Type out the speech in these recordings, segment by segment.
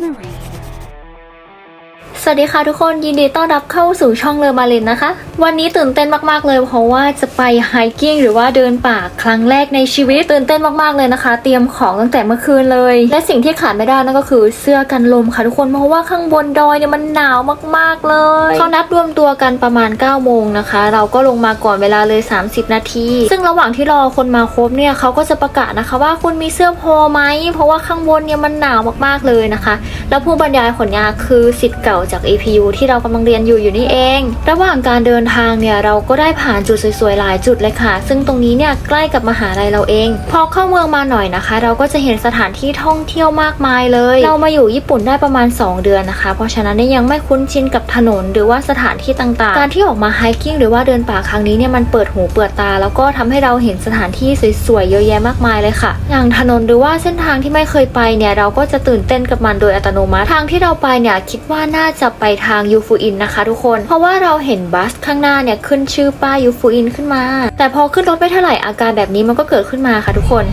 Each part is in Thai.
memory. สวัสดีค่ะทุกคนยินดีต้อนรับเข้าสู่ช่องเลอมาเลนนะคะ วันนี้ตื่นเต้นมากๆเลย เพราะว่าจะไปไฮกิ้งหรือว่าเดินป่าครั้งแรกในชีวิตตื่นเต้นมากๆเลยนะคะ เตรียมของตั้งแต่เมื่อคืนเลย และสิ่งที่ขาดไม่ได้นั่นก็คือเสื้อกันลมค่ะทุกคนเพราะว่าข้างบนดอยเนี่ยมันหนาวมากๆเลยเขานัดรวมตัวกันประมาณ9โมงนะคะ เราก็ลงมาก่อนเวลาเลย 30 นาที ซึ่งระหว่างที่รอคนมาครบเนี่ยเขาก็จะประกาศนะคะ ว่าคุณมีเสื้อพอไหมเพราะว่าข้างบนเนี่ยมันหนาวมากๆเลยนะคะ แล้วผู้บรรยายผลงานคือสิทธิ์เก่าจาก APU ที่เรากำลังเรียนอยู่อยู่นี่เอง ระหว่างการเดินทางเนี่ยเราก็ได้ผ่านจุดสวยๆหลายจุดเลยค่ะ ซึ่งตรงนี้เนี่ยใกล้กับมหาลัยเราเอง พอเข้าเมืองมาหน่อยนะคะ เราก็จะเห็นสถานที่ท่องเที่ยวมากมายเลย เรามาอยู่ญี่ปุ่นได้ประมาณ 2 เดือนนะคะ เพราะฉะนั้นยังไม่คุ้นชินกับถนนหรือว่าสถานที่ต่างๆ การที่ออกมาไฮกิ้งหรือว่าเดินป่าครั้งนี้เนี่ยมันเปิดหูเปิดตา แล้วก็ทำให้เราเห็นสถานที่สวยๆเยอะแยะมากมายเลยค่ะ อย่างถนนหรือว่าเส้นทางที่ไม่เคยไปเนี่ยเราก็จะตื่นเต้นกับมันโดยอัตโนมัติทางที่เราไปเนี่ยคิดว่าน่าจะไปทางยูฟูอินนะคะทุกคน เพราะว่าเราเห็นบัสข้างหน้าเนี่ยขึ้นชื่อป้ายยูฟูอินขึ้นมา แต่พอขึ้นรถไปเท่าไหร่อาการแบบนี้มันก็เกิดขึ้นมาค่ะทุกคน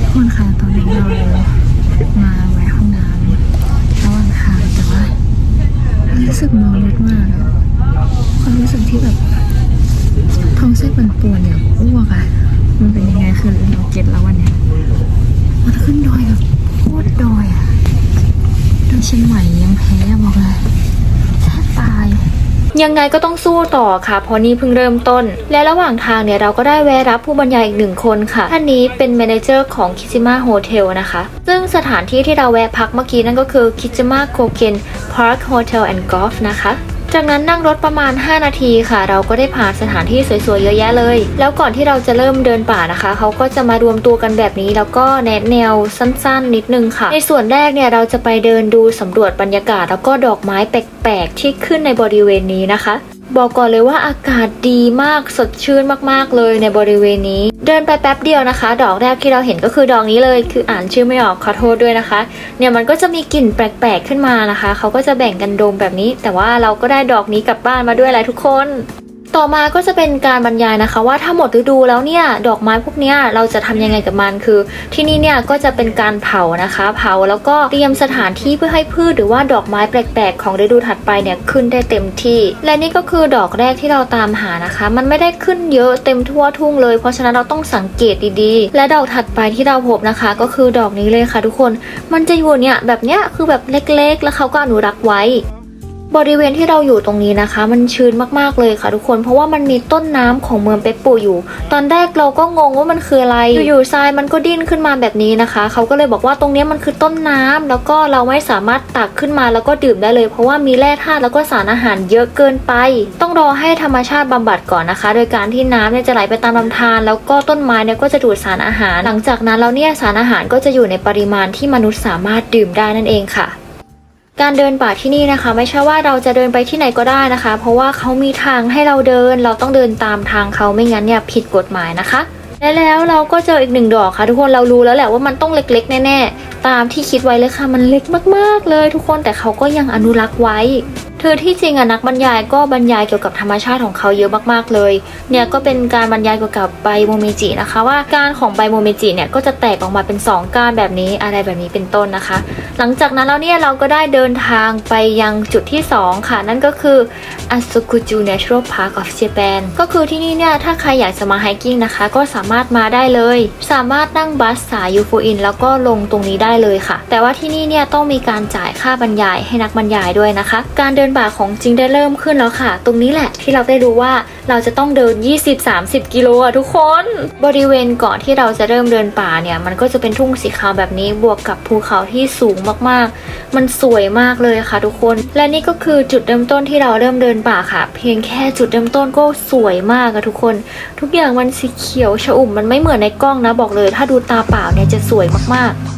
ทุกคนคะตอนนี้เรามาแวะห้องน้ำระหว่างทางแต่ว่ารู้สึกเมารถมากความรู้สึกที่แบบท้องเส้นปั่นป่วนอย่างอ้วกอะมันเป็นยังไงคือเราเก็ตแล้ววันเนี้ยมันขึ้นดอยแบบโคตรดอยอะ ดอยเชียงใหม่ยังแพ้บอกเลยแทบตายยังไงก็ต้องสู้ต่อค่ะ เพราะนี่เพิ่งเริ่มต้น และระหว่างทางเนี่ยเราก็ได้แวะรับผู้บรรยายอีกหนึ่งคนค่ะ ท่านนี้เป็นแมเนเจอร์ของคิจิมะโฮเทลนะคะ ซึ่งสถานที่ที่เราแวะพักเมื่อกี้นั่นก็คือคิจิมะโคเกนพาร์คโฮเทลแอนด์กอล์ฟนะคะ จากนั้นนั่งรถประมาณ 5 นาทีค่ะ เราก็ได้ผ่านสถานที่สวยๆเยอะแยะเลย แล้วก่อนที่เราจะเริ่มเดินป่านะคะ เขาก็จะมารวมตัวกันแบบนี้ แล้วก็แนะแนวสั้นๆ นิดนึงค่ะ ในส่วนแรกเนี่ยเราจะไปเดินดูสำรวจบรรยากาศ แล้วก็ดอกไม้แปลกๆที่ขึ้นในบริเวณนี้นะคะ บอกก่อนเลยว่าอากาศดีมากสดชื่นมากๆเลยในบริเวณนี้ เดินไปแป๊บเดียวนะคะ ดอกแรกที่เราเห็นก็คือดอกนี้เลยคืออ่านชื่อไม่ออกขอโทษด้วยนะคะ เนี่ยมันก็จะมีกลิ่นแปลกๆขึ้นมานะคะ เขาก็จะแบ่งกันดมแบบนี้ แต่ว่าเราก็ได้ดอกนี้กลับบ้านมาด้วยแหละทุกคน ต่อมาก็จะเป็นการบรรยายนะคะ ว่าถ้าหมดฤดูแล้วเนี่ยดอกไม้พวกนี้เราจะทำยังไงกับมันคือ ที่นี่เนี่ยก็จะเป็นการเผานะคะ เผาแล้วก็เตรียมสถานที่เพื่อให้พืชหรือว่าดอกไม้แปลกๆ ของฤดูถัดไปเนี่ยขึ้นได้เต็มที่ และนี่ก็คือดอกแรกที่เราตามหานะคะ มันไม่ได้ขึ้นเยอะเต็มทั่วทุ่งเลย เพราะฉะนั้นเราต้องสังเกตดีๆ และดอกถัดไปที่เราพบนะคะ ก็คือดอกนี้เลยค่ะ ทุกคนมันจะอยู่เนี่ยแบบเนี้ยคือแบบเล็กๆ แล้วเขาก็อนุรักษ์ไว้ บริเวณที่เราอยู่ตรงนี้นะคะ มันชื้นมากๆเลยค่ะทุกคน เพราะว่ามันมีต้นน้ำของเมืองเปปปูอยู่ ตอนแรกเราก็งงว่ามันคืออะไรอยู่ๆทรายมันก็ดิ้นขึ้นมาแบบนี้นะคะ เขาก็เลยบอกว่าตรงนี้มันคือต้นน้ำแล้วก็เราไม่สามารถตักขึ้นมาแล้วก็ดื่มได้เลย เพราะว่ามีแร่ธาตุแล้วก็สารอาหารเยอะเกินไป ต้องรอให้ธรรมชาติบำบัดก่อนนะคะ โดยการที่น้ำเนี่ยจะไหลไปตามลำธารแล้วก็ต้นไม้เนี่ยก็จะดูดสารอาหาร หลังจากนั้นแล้วเนี่ยสารอาหารก็จะอยู่ในปริมาณที่มนุษย์สามารถดื่มได้นั่นเองค่ะ การเดินป่าที่นี่นะคะ ไม่ใช่ว่าเราจะเดินไปที่ไหนก็ได้นะคะ เพราะว่าเขามีทางให้เราเดิน เราต้องเดินตามทางเขาไม่งั้นเนี่ยผิดกฎหมายนะคะ และแล้วเราก็เจออีกหนึ่งดอกค่ะ ทุกคนเรารู้แล้วแหละว่ามันต้องเล็กๆ แน่ๆ ตามที่คิดไว้เลยค่ะมันเล็กมากๆเลย ทุกคนแต่เขาก็ยังอนุรักษ์ไว้ คือที่จริงอะนักบรรยายก็บรรยายเกี่ยวกับธรรมชาติของเขาเยอะมากๆเลย เนี่ยก็เป็นการบรรยายเกี่ยวกับใบโมเมจินะคะว่าการของใบโมเมจิเนี่ยก็จะแตกออกมาเป็น 2ก้านแบบนี้อะไรแบบนี้เป็นต้นนะคะ หลังจากนั้นแล้วเนี่ยเราก็ได้เดินทางไปยังจุดที่ 2 ค่ะ นั่นก็คือ Asukuju Natural Park of Japan ก็คือที่นี่เนี่ยถ้าใครอยากจะมาไฮกิ้งนะคะ ก็สามารถมาได้เลย สามารถนั่งบัสสายยูฟูอินแล้วก็ลงตรงนี้ได้เลยค่ะ แต่ว่าที่นี่เนี่ยต้องมีการจ่ายค่าบรรยายให้นักบรรยายด้วยนะคะ การเดินป่าของจริงได้เริ่มขึ้นแล้วค่ะ ตรงนี้แหละที่เราได้รู้ว่าเราจะต้องเดิน 20-30 กิโลอะทุกคน บริเวณก่อนที่เราจะเริ่มเดินป่าเนี่ย มันก็จะเป็นทุ่งสีขาวแบบนี้บวกกับภูเขาที่สูงมากๆ มันสวยมากเลยค่ะ ทุกคน และนี่ก็คือจุดเริ่มต้นที่เราเริ่มเดินป่าค่ะ เพียงแค่จุดเริ่มต้นก็สวยมากอะทุกคน ทุกอย่างมันสีเขียวชอุ่มมันไม่เหมือนในกล้องนะบอกเลย ถ้าดูตาเปล่าเนี่ยจะสวยมากๆ